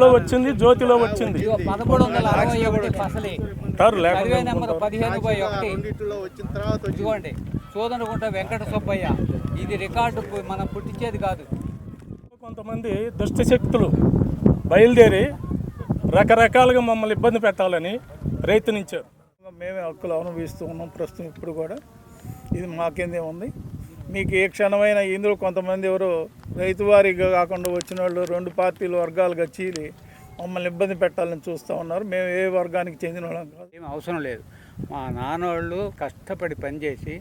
ఆగస్టులో వచ్చింది జ్యోతిలో వచ్చింది. పదమూడు వందల అరవై ఒకటి ఫసలి. సర్వే నెంబర్ పదిహేను బై ఒకటి. ఇదిగోండి వెంకట సుబ్బయ్య. ఇది రికార్డు మనం పుట్టించేది కాదు. కొంతమంది దుష్ట శక్తులు బయలుదేరి రకరకాలుగా మమ్మల్ని ఇబ్బంది పెట్టాలని ప్రయత్నించారు మేమే హక్కులు అనుభవిస్తూ ఉన్నాం ప్రస్తుతం ఇప్పుడు కూడా. ఇది మాకేందే ఉంది. మీకు ఏ క్షణమైన ఇందులో కొంతమంది ఎవరు రైతు వారీగా కాకుండా వచ్చిన వాళ్ళు రెండు పార్టీలు వర్గాలుగా చీలి మమ్మల్ని ఇబ్బంది పెట్టాలని చూస్తూ ఉన్నారు. మేము ఏ వర్గానికి చెందిన వాళ్ళం కాదు. ఏం అవసరం లేదు. మా నాన్నోళ్ళు కష్టపడి పనిచేసి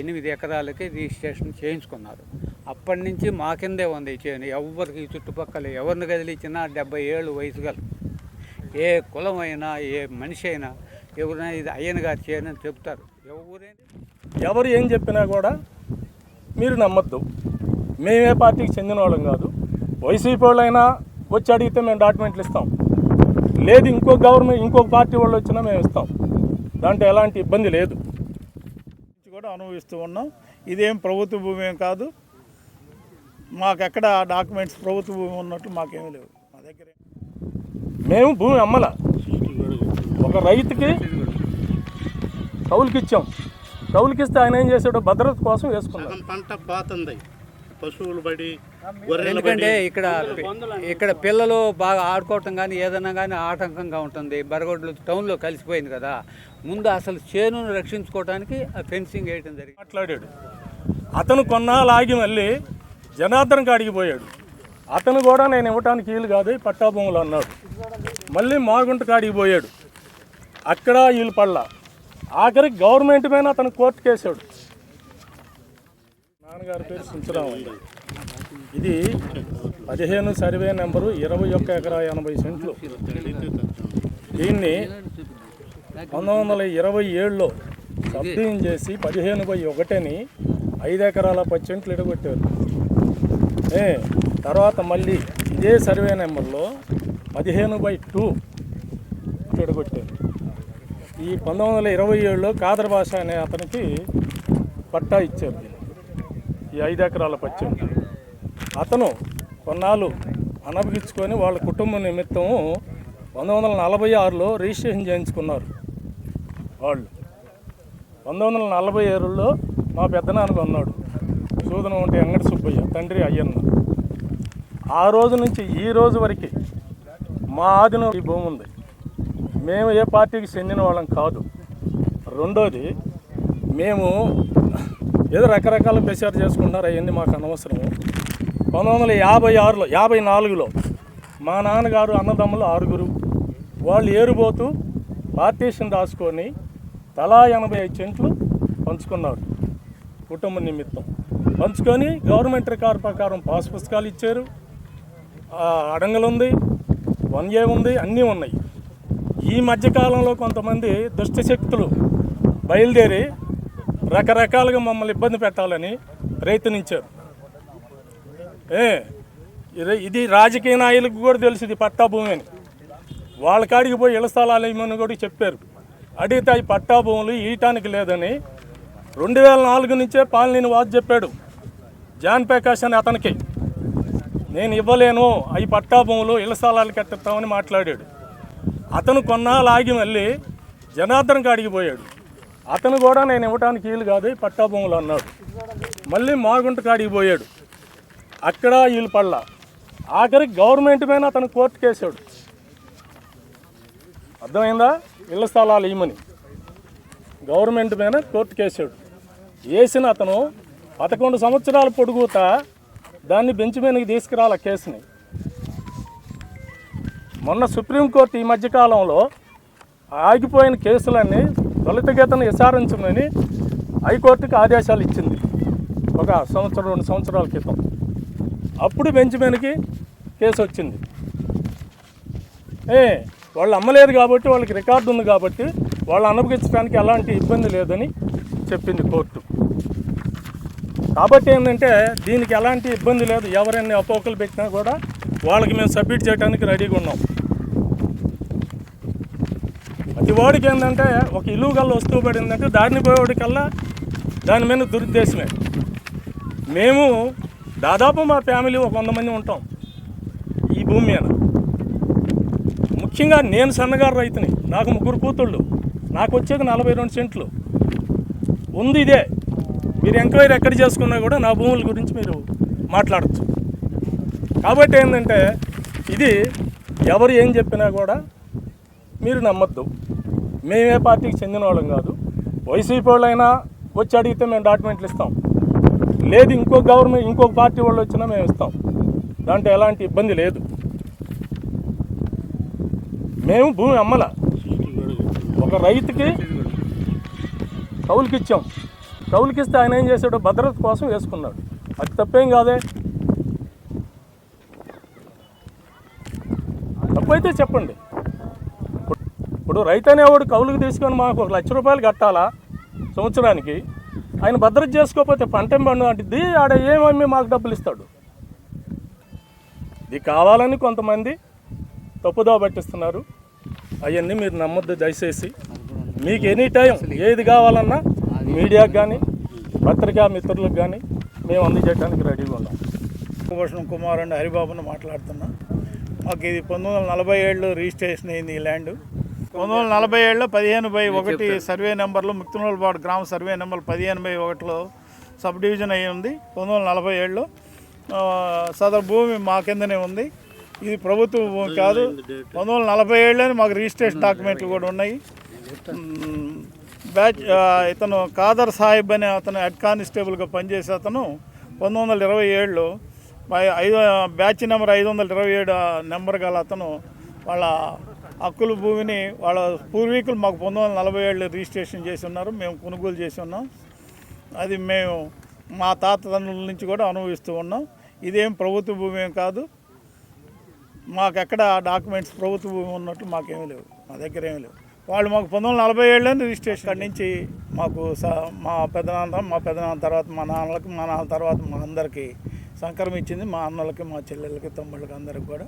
ఎనిమిది ఎకరాలకి రిజిస్ట్రేషన్ చేయించుకున్నారు. అప్పటి నుంచి మా కిందే ఉంది చేను. ఎవరికి ఈ చుట్టుపక్కల ఎవరిని కదిలించినా డెబ్బై ఏళ్ళు వయసు గల ఏ కులం అయినా ఏ మనిషి అయినా ఎవరైనా ఇది అయ్యన గారి చేయని చెప్తారు. ఎవరైనా ఎవరు ఏం చెప్పినా కూడా మీరు నమ్మద్దు. మేమే పార్టీకి చెందిన వాళ్ళం కాదు. వైసీపీ వాళ్ళైనా వచ్చి అడిగితే మేము డాక్యుమెంట్లు ఇస్తాం. లేదు ఇంకో గవర్నమెంట్ ఇంకొక పార్టీ వాళ్ళు వచ్చినా మేము ఇస్తాం. దాంట్లో ఎలాంటి ఇబ్బంది లేదు. కూడా అనుభవిస్తూ ఉన్నాం. ఇదేం ప్రభుత్వ భూమి ఏం కాదు. మాకెక్కడ డాక్యుమెంట్స్ ప్రభుత్వ భూమి ఉన్నట్టు మాకేమీ లేవు. మా దగ్గర. మేము భూమి అమ్మల. ఒక రైతుకి కౌలుకి ఇచ్చాం కౌలుకి ఇస్తే ఆయన ఏం చేశాడు భద్రత కోసం వేసుకున్నాడు. పంట పోతుంది. పశువులు గొర్రెలు ఎందుకంటే ఇక్కడ ఇక్కడ పిల్లలు బాగా ఆడుకోవటం కానీ ఏదైనా కానీ ఆటంకంగా ఉంటుంది. బరగొడ్లు టౌన్లో కలిసిపోయింది కదా. ముందు అసలు చేనును రక్షించుకోవడానికి ఆ ఫెన్సింగ్ వేయటం జరిగింది. మాట్లాడాడు. అతను కొన్నాళ్ళు ఆగి మళ్ళీ జనార్దన్ కాడికి పోయాడు. అతను కూడా నేను ఇవ్వటానికి వీలు కాదు ఈ పట్టా భూములు అన్నాడు. మళ్ళీ మాగుంట కాడికి పోయాడు. అక్కడ వీళ్ళు పడలా. ఆఖరికి గవర్నమెంట్ పైన అతను కోర్టు కేసాడు. నాన్నగారి పేరు సుంచరామయ్య. ఇది పదిహేను సర్వే నెంబరు ఇరవై ఒక్క ఎకరా ఎనభై సెంట్లు. దీన్ని పంతొమ్మిది వందల ఇరవై ఏడులో సబ్డివిజన్ చేసి పదిహేను బై ఒకటిని ఐదు ఎకరాల పది సెంట్లు ఇడగొట్టారు. ఏ తర్వాత మళ్ళీ ఇదే సర్వే నెంబర్లో పదిహేను బై టూ ఇడగొట్టారు. ఈ పంతొమ్మిది వందల ఇరవై ఏడులో కాదర్ భాష అనే అతనికి పట్టా ఇచ్చారు ఈ ఐదు ఎకరాల పచ్చింది అతను కొన్నాళ్ళు అనభగించుకొని వాళ్ళ కుటుంబ నిమిత్తం పంతొమ్మిది వందల నలభై ఆరులో రిజిస్ట్రేషన్ చేయించుకున్నారు వాళ్ళు. పంతొమ్మిది వందల నలభై ఏడులో మా పెద్దనాన్నకు ఉన్నాడు సూదనం ఉంటే అంగడి సుబ్బయ్య తండ్రి అయ్యన్న. ఆ రోజు నుంచి ఈ రోజు వరకు మా ఆదిలో ఈ భూమి ఉంది. మేము ఏ పార్టీకి చెందిన వాళ్ళం కాదు. రెండోది మేము ఏదో రకరకాల ప్రచారం చేసుకుంటున్నారు అవన్నీ మాకు అనవసరం. పంతొమ్మిది వందల యాభై ఆరులో యాభై నాలుగులో మా నాన్నగారు అన్నదమ్ములు ఆరుగురు వాళ్ళు ఏరుబోతూ పార్టీషన్ రాసుకొని తలా ఎనభై ఐదు సెంట్లు పంచుకున్నారు కుటుంబ నిమిత్తం. పంచుకొని గవర్నమెంట్ రికార్డు ప్రకారం పాస్ పుస్తకాలు ఇచ్చారు. అడంగలు ఉంది వన్ ఏ ఉంది అన్నీ ఉన్నాయి. ఈ మధ్యకాలంలో కొంతమంది దుష్ట శక్తులు బయలుదేరి రకరకాలుగా మమ్మల్ని ఇబ్బంది పెట్టాలని ప్రయత్నించారు. ఏ ఇది- ఇది రాజకీయ నాయకులకు కూడా తెలుసు ఇది పట్టా భూమి అని. వాళ్ళ కాడికి పోయి ఇళ్ళ స్థలాలు ఇవ్వమని కూడా చెప్పారు. అడిగితే ఈ పట్టా భూములు ఈయటానికి లేదని రెండు వేల నాలుగు నుంచే పాలనీని వాదు చెప్పాడు జాన్ ప్రకాష్ అని అతనికి. నేను ఇవ్వలేను అవి పట్టా భూములు ఇళ్ళ స్థలాలు కట్టిస్తామని మాట్లాడాడు. అతను కొన్నాళ్ళు ఆగి మళ్ళీ జనార్దన్ కాడికి పోయాడు. అతను కూడా నేను ఇవ్వడానికి వీలు కాదు పట్టాభూములు పట్టా అన్నాడు. మళ్ళీ మాగుంట కాడికి పోయాడు. అక్కడ వీళ్ళు పడలా ఆఖరికి గవర్నమెంట్ పైన అతను కోర్టు కేసాడు. అర్థమైందా? ఇళ్ళ స్థలాలు ఇవ్వమని. గవర్నమెంట్ పైన కోర్టు కేసాడు. వేసిన అతను పదకొండు సంవత్సరాల పొడుగుతా దాన్ని బెంచ్ మీదకి తీసుకురాల కేసుని. మొన్న సుప్రీంకోర్టు ఈ మధ్యకాలంలో ఆగిపోయిన కేసులన్నీ త్వరితగతిన విచారించమని హైకోర్టుకి ఆదేశాలు ఇచ్చింది. ఒక సంవత్సరం రెండు సంవత్సరాల క్రితం. అప్పుడు బెంచ్మెన్కి కేసు వచ్చింది. ఏ వాళ్ళు అమ్మలేదు కాబట్టి వాళ్ళకి రికార్డు ఉంది కాబట్టి వాళ్ళు అనుభవించడానికి ఎలాంటి ఇబ్బంది లేదని చెప్పింది కోర్టు. కాబట్టి ఏంటంటే దీనికి ఎలాంటి ఇబ్బంది లేదు. ఎవరైనా అపోకలు పెట్టినా కూడా వాళ్ళకి మేము సబ్మిట్ చేయడానికి రెడీగా ఉన్నాం. ప్రతి వాడికి ఏంటంటే ఒక ఇల్లు గల్ల వస్తువు పడిందంటే దారిని పోయేవాడికల్లా దాని మీద దురుద్దేశమే. మేము దాదాపు మా ఫ్యామిలీ ఒక వంద మంది ఉంటాం ఈ భూమి మీద. ముఖ్యంగా నేను సన్నగారు రైతుని నాకు ముగ్గురు కూతుళ్ళు నాకు వచ్చేది నలభై రెండు సెంట్లు. ఉంది ఇదే. మీరు ఎంక్వైరీ ఎక్కడ చేసుకున్నా కూడా నా భూముల గురించి మీరు మాట్లాడచ్చు. కాబట్టి ఏంటంటే ఇది ఎవరు ఏం చెప్పినా కూడా మీరు నమ్మద్దు. మేమే పార్టీకి చెందిన వాళ్ళం కాదు. వైసీపీ వాళ్ళైనా వచ్చి అడిగితే మేము డాక్యుమెంట్లు ఇస్తాం. లేదు ఇంకో గవర్నమెంట్ ఇంకొక పార్టీ వాళ్ళు వచ్చినా మేము ఇస్తాం. దాంట్లో ఎలాంటి ఇబ్బంది లేదు. మేము భూమి అమ్మల. ఒక రైతుకి కౌలుకి ఇచ్చాం. కౌలుకి ఇస్తే ఆయన ఏం చేశాడు? భద్రత కోసం వేసుకున్నాడు. అది తప్పేం కాదే? తప్పైతే చెప్పండి. ఇప్పుడు- రైతు అనేవాడు కౌలుకి తీసుకొని మాకు ఒక లక్ష రూపాయలు కట్టాలా సంవత్సరానికి? ఆయన భద్రత చేసుకోకపోతే పంట పండు అంటే ఆడ ఏమమ్మి మాకు డబ్బులు ఇస్తాడు? ఇది కావాలని కొంతమంది తప్పుదో పట్టిస్తున్నారు. అవన్నీ మీరు నమ్మొద్దు దయచేసి. మీకు ఎనీ టైం ఏది కావాలన్నా మీడియాకి కానీ పత్రికా మిత్రులకు కానీ మేము అందజేయడానికి రెడీగా ఉన్నాం. భూషణం కుమార్ అండ్ హరిబాబును మాట్లాడుతున్నా. మాకు ఇది పంతొమ్మిది వందల నలభై ఏడులో రిజిస్ట్రేషన్ అయింది ఈ ల్యాండ్. పంతొమ్మిది వందల నలభై ఏడులో పదిహేను బై ఒకటి సర్వే నెంబర్లో ముక్తినోలపాడు గ్రామ సర్వే నెంబర్ పదిహేను బై ఒకటిలో సబ్ డివిజన్ అయి ఉంది. పంతొమ్మిది వందల నలభై ఏడులో సదరు భూమి మా కిందనే ఉంది. ఇది ప్రభుత్వ భూమి కాదు. పంతొమ్మిది వందల నలభై ఏడులోనే మాకు రిజిస్ట్రేషన్ డాక్యుమెంట్లు కూడా ఉన్నాయి. బ్యాచ్ ఇతను కాదర్ సాహిబ్ అనే అతను హెడ్ కానిస్టేబుల్గా పనిచేసే అతను పంతొమ్మిది వందల ఇరవై ఏడులో ఐదు బ్యాచ్ నెంబర్ ఐదు వందల ఇరవై ఏడు నెంబర్ గల అతను వాళ్ళ హక్కుల భూమిని వాళ్ళ పూర్వీకులు మాకు పంతొమ్మిది వందల నలభై ఏళ్ళు రిజిస్ట్రేషన్ చేసి ఉన్నారు. మేము కొనుగోలు చేసి ఉన్నాం. అది మేము మా తాత తండ్రుల నుంచి కూడా అనుభవిస్తూ ఉన్నాం. ఇదేం ప్రభుత్వ భూమి ఏం కాదు. మాకు ఎక్కడ డాక్యుమెంట్స్ ప్రభుత్వ భూమి ఉన్నట్టు మాకేమీ లేవు. మా దగ్గర ఏమీ లేవు. వాళ్ళు మాకు పంతొమ్మిది వందల నలభై ఏళ్ళని రిజిస్ట్రేషన్ అక్కడి నుంచి మాకు స మా పెదనాన్న మా పెదనాన్న తర్వాత మా నాన్నలకి మా నాన్న తర్వాత మా అందరికీ సంక్రమించింది మా అన్నలకి మా చెల్లెళ్ళకి తమ్ముళ్ళకి అందరికి కూడా.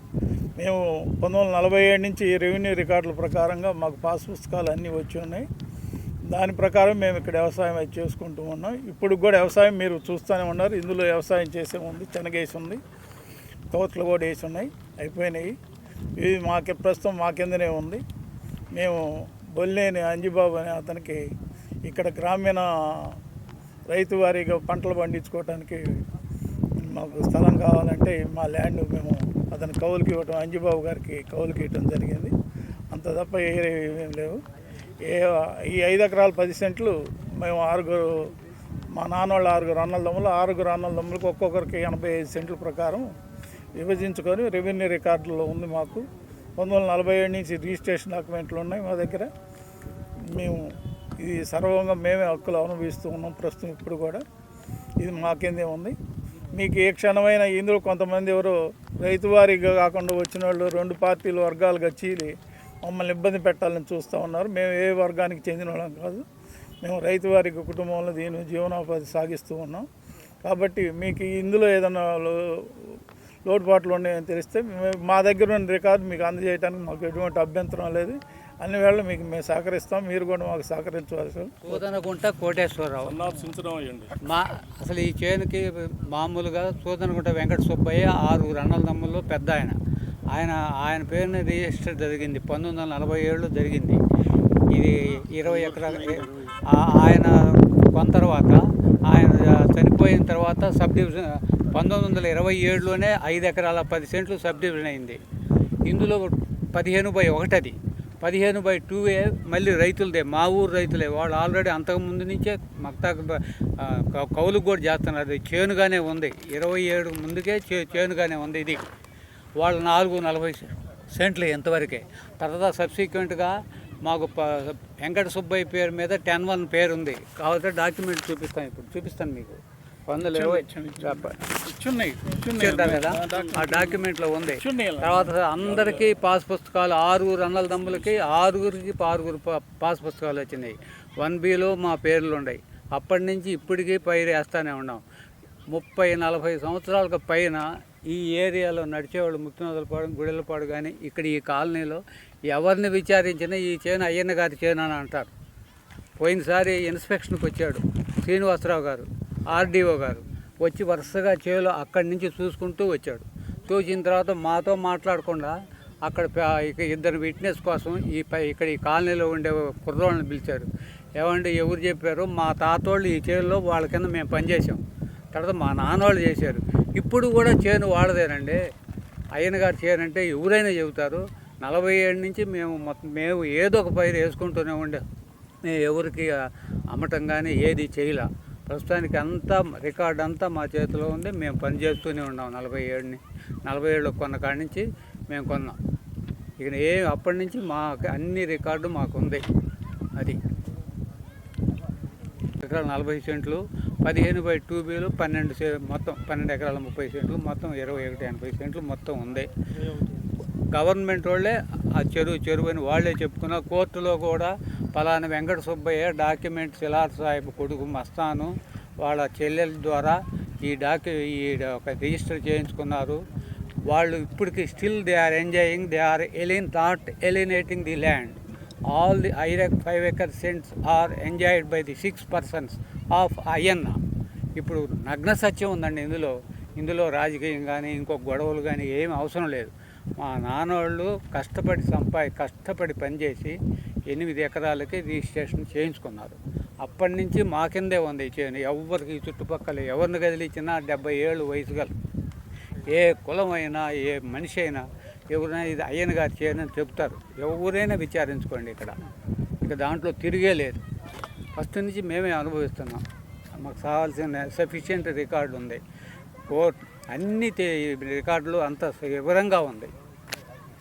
మేము పంతొమ్మిది వందల నలభై ఏడు నుంచి రెవెన్యూ రికార్డుల ప్రకారంగా మాకు పాస్ పుస్తకాలు అన్నీ వచ్చి ఉన్నాయి. దాని ప్రకారం మేము ఇక్కడ వ్యవసాయం అది చేసుకుంటూ ఉన్నాం. ఇప్పుడు కూడా వ్యవసాయం మీరు చూస్తూనే ఉన్నారు. ఇందులో వ్యవసాయం చేసే ఉంది శనగేసి ఉంది తోటలు కూడా వేసి ఉన్నాయి అయిపోయినాయి. ఇది మాకు ప్రస్తుతం మా కిందనే ఉంది. మేము బొల్లేని అంజిబాబు అనే అతనికి ఇక్కడ గ్రామీణ రైతు వారీగా పంటలు పండించుకోవడానికి మాకు స్థలం కావాలంటే మా ల్యాండ్ మేము అతను కౌలుకి ఇవ్వటం అంజుబాబు గారికి కౌలుకి ఇవ్వటం జరిగింది. అంత తప్ప ఏరే ఏమేం లేవు. ఏ ఈ ఐదు ఎకరాలు పది సెంట్లు మేము ఆరుగురు మా నాన్న ఆరుగురు అన్నల దమ్ములు ఆరుగురు అన్నల దమ్ములకు ఒక్కొక్కరికి ఎనభై ఐదు సెంట్ల ప్రకారం విభజించుకొని రెవెన్యూ రికార్డులో ఉంది మాకు. పంతొమ్మిది వందల నలభై ఏడు నుంచి రిజిస్ట్రేషన్ డాక్యుమెంట్లు ఉన్నాయి మా దగ్గర. మేము ఇది సర్వంగా మేమే హక్కులు అనుభవిస్తూ ఉన్నాం ప్రస్తుతం ఇప్పుడు కూడా. ఇది మాకేందే ఉంది. మీకు ఏ క్షణమైన ఇందులో కొంతమంది ఎవరు రైతువారీగా కాకుండా వచ్చిన వాళ్ళు రెండు పార్టీలు వర్గాలుగా చీలి మమ్మల్ని ఇబ్బంది పెట్టాలని చూస్తూ ఉన్నారు. మేము ఏ వర్గానికి చెందిన వాళ్ళం కాదు. మేము రైతు వారికి కుటుంబంలో దీని జీవనోపాధి సాగిస్తూ ఉన్నాం. కాబట్టి మీకు ఇందులో ఏదైనా లోటుపాట్లు ఉన్నాయని తెలిస్తే మా దగ్గర ఉన్న రికార్డు మీకు అందజేయడానికి మాకు ఎటువంటి అభ్యంతరం లేదు. అన్ని వేళ మీకు మేము సహకరిస్తాం. మీరు కూడా మాకు సహకరించవలసి సూదనగుంట కోటేశ్వరరావు. మా అసలు ఈ చేనుకి మామూలుగా సూదనగుంట వెంకట సుబ్బయ్య ఆరుగురు అన్నల తమ్ముల్లో పెద్ద ఆయన. ఆయన ఆయన పేరున రిజిస్టర్ జరిగింది. పంతొమ్మిది వందల నలభై ఏడులో జరిగింది. ఇది ఇరవై ఎకరాల ఆ- ఆయన కొన్న తర్వాత ఆయన చనిపోయిన తర్వాత సబ్ డివిజన్ పంతొమ్మిది వందల ఇరవై ఏడులోనే ఐదు ఎకరాల పది సెంట్లు సబ్ డివిజన్ అయింది. ఇందులో పదిహేను బై ఒకటది. పదిహేను బై టూ ఏ మళ్ళీ రైతులదే మా ఊరు రైతులే. వాళ్ళు ఆల్రెడీ అంతకు ముందు నుంచే మక్తాకు కౌలుకు కూడా చేస్తున్నారు. అది చేనుగానే ఉంది. ఇరవై ఏడు ముందుకే చే చేనుగానే ఉంది ఇది. వాళ్ళు నాలుగు నలభై సెంట్లు ఎంతవరకే తర్వాత సబ్సిక్వెంట్గా మాకు ప- వెంకట సుబ్బయ్య పేరు మీద టెన్ వన్ పేరు ఉంది కావాలంటే డాక్యుమెంట్ చూపిస్తాను ఇప్పుడు. చూపిస్తాను మీకు. వందల ఇరవై ఇచ్చున్నాయి కదా? ఆ డాక్యుమెంట్లో ఉంది. తర్వాత అందరికీ పాస్ పుస్తకాలు ఆరుగురు అన్నల దమ్ములకి ఆరుగురికి ఆరుగురు పాస్ పుస్తకాలు వచ్చినాయి. వన్ బిలో మా పేర్లు ఉన్నాయి అప్పటి నుంచి ఇప్పటికీ పైరు వేస్తూనే ఉన్నాం. ముప్పై నలభై సంవత్సరాలకు పైన ఈ ఏరియాలో నడిచేవాళ్ళు ముక్తినోదలపాడు గుడెలపాడు కానీ ఇక్కడ ఈ కాలనీలో ఎవరిని విచారించినా ఈ చేను అయ్యన్న గారి చేను అని అంటారు. పోయినసారి ఇన్స్పెక్షన్కి వచ్చాడు శ్రీనివాసరావు గారు. ఆర్డీఓ గారు వచ్చి వరుసగా చేలో అక్కడి నుంచి చూసుకుంటూ వచ్చాడు. చూసిన తర్వాత మాతో మాట్లాడకుండా అక్కడ ఇద్దరు విట్నెస్ కోసం ఈ పై ఇక్కడ ఈ కాలనీలో ఉండే కుర్రోళ్ళని పిలిచారు. ఏమంటే ఎవరు చెప్పారు? మా తాతోళ్ళు ఈ చేనులో వాళ్ళ కింద మేము పనిచేసాం తర్వాత మా నాన్నోళ్ళు చేశారు. ఇప్పుడు కూడా చేను వాడదేనండి అయ్యన గారు చేను అంటే ఎవరైనా చెబుతారు. నలభై ఏడు నుంచి మేము మేము ఏదో ఒక పైరు వేసుకుంటూనే ఉండే. మేము ఎవరికి అమ్మటం కానీ ఏది చేయలే. ప్రస్తుతానికి అంతా రికార్డ్ అంతా మా చేతిలో ఉంది. మేము పని చేస్తూనే ఉన్నాం నలభై ఏడుని. నలభై ఏళ్ళు కొన్న కాడి నుంచి మేము కొన్నాం. ఇక ఏ అప్పటి నుంచి మా అన్ని రికార్డు మాకుంది. అది ఎకరాలు నలభై సెంట్లు పదిహేను బై టూ బీలు పన్నెండు మొత్తం పన్నెండు ఎకరాల ముప్పై సెంట్లు మొత్తం ఇరవై ఒకటి ఎనభై సెంట్లు మొత్తం ఉంది. గవర్నమెంట్ వాళ్ళే ఆ చెరువు చెరువు అని వాళ్ళే చెప్పుకున్న కోర్టులో కూడా పలానా వెంకట సుబ్బయ్య డాక్యుమెంట్ సిలార్ సాహెబ్ కొడుకు మస్తాను వాళ్ళ చెల్లెల ద్వారా ఈ డాక్యు ఈ ఒక రిజిస్టర్ చేయించుకున్నారు. వాళ్ళు ఇప్పటికి still they are enjoying they are alien not alienating the land all the ఐరక్ five acre cents are enjoyed by the six persons of Ayyanna ఇప్పుడు నగ్న సత్యం ఉందండి ఇందులో. ఇందులో రాజకీయం కానీ ఇంకో గొడవలు కానీ ఏమి అవసరం లేదు. మా నాన్నోళ్ళు కష్టపడి సంపాయి కష్టపడి పనిచేసి ఎనిమిది ఎకరాలకి రిజిస్ట్రేషన్ చేయించుకున్నారు. అప్పటి నుంచి మా కిందే ఉంది చేయను ఎవరికి ఈ చుట్టుపక్కల ఎవరిని కదిలించినా డెబ్బై ఏళ్ళు వయసు గల. ఏ కులమైనా ఏ మనిషి అయినా ఎవరైనా ఇది అయ్యన గారు చేయనని చెప్తారు ఎవరైనా విచారించుకోండి ఇక్కడ. ఇక దాంట్లో తిరిగే లేదు. ఫస్ట్ నుంచి మేమే అనుభవిస్తున్నాం. మాకు కావాల్సిన సఫిషియంట్ రికార్డు ఉంది కోర్ట్ అన్ని రికార్డులు అంత వివరంగా ఉంది.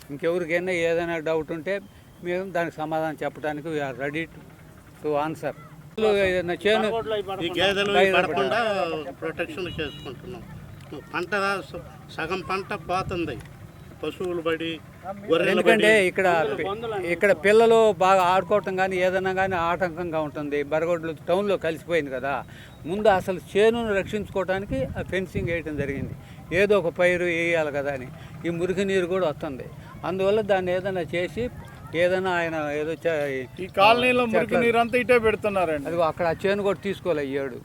ఇంకెవరికైనా ఏదైనా డౌట్ ఉంటే మేము దానికి సమాధానం చెప్పడానికి we are ready to answer చేను ప్రొటెక్షన్ చేసుకుంటున్నాం. పంట స- సగం పంట పోతుంది. పశువులు పడి ఎందుకంటే ఇక్కడ ఇక్కడ పిల్లలు బాగా ఆడుకోవటం కానీ ఏదైనా కానీ ఆటంకంగా ఉంటుంది. బరగొడ్లు టౌన్లో కలిసిపోయింది కదా. ముందు అసలు చేనును రక్షించుకోవడానికి ఆ ఫెన్సింగ్ వేయటం జరిగింది. ఏదో ఒక పైరు వేయాలి కదా అని. ఈ మురికి నీరు కూడా వస్తుంది. అందువల్ల దాన్ని ఏదైనా చేసి ఏదైనా ఆయన ఏదో ఈ కాలనీలో మురికి నీరు అంతా ఇటే పెడుతున్నారండి. అదిగో అక్కడ ఆ చేను కూడా అయ్యాడు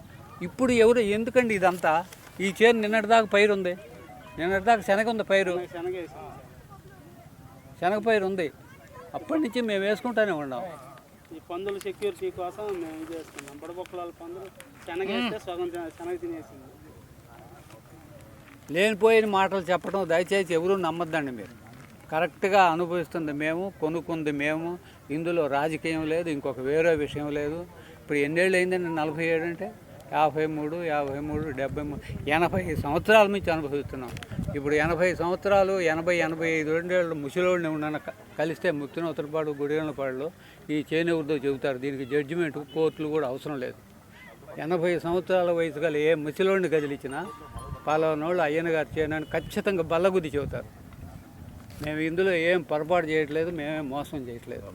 ఇప్పుడు ఎవరు ఎందుకండి ఇదంతా? ఈ చేను నిన్నటిదాకా పైరు ఉంది నిన్నటిదాకా శనగ ఉంది పైరు. శనగ పైరు ఉంది. అప్పటి నుంచి మేము వేసుకుంటానే ఉన్నాం. ఈ పందుల సెక్యూరిటీ కోసం మేము ఇది చేస్తున్నాం బుడబొక్కల పందులు శనగేస్తే సగం శనగ తినేసింది. లేనిపోయిన మాటలు చెప్పడం దయచేసి ఎవరూ నమ్మద్దండి మీరు. కరెక్ట్గా అనుభవిస్తుంది మేము కొనుక్కుంది మేము. ఇందులో రాజకీయం లేదు ఇంకొక వేరే విషయం లేదు. ఇప్పుడు ఎన్నేళ్ళు అయిందండి నలభై ఏడు అంటే? యాభై మూడు యాభై మూడు డెబ్బై మూడు ఎనభై సంవత్సరాల నుంచి అనుభవిస్తున్నాం. ఇప్పుడు ఎనభై సంవత్సరాలు ఎనభై ఎనభై ఐదు రెండేళ్ళు ముసలోళ్ళని ఉన్న కలిస్తే ముక్తినోత్తరపాడు గుడిగలపాడులో ఈ చేనేవుడితో చెబుతారు. దీనికి జడ్జిమెంట్ కోర్టులు కూడా అవసరం లేదు. ఎనభై సంవత్సరాల వయసు గల ఏ ముసలోడిని కదిలించినా పలానోళ్ళు అయ్యన గారు చేయనని ఖచ్చితంగా బల్లగుద్ది చెబుతారు. మేము ఇందులో ఏం పొరపాటు చేయట్లేదు మేమేం మోసం చేయట్లేదు.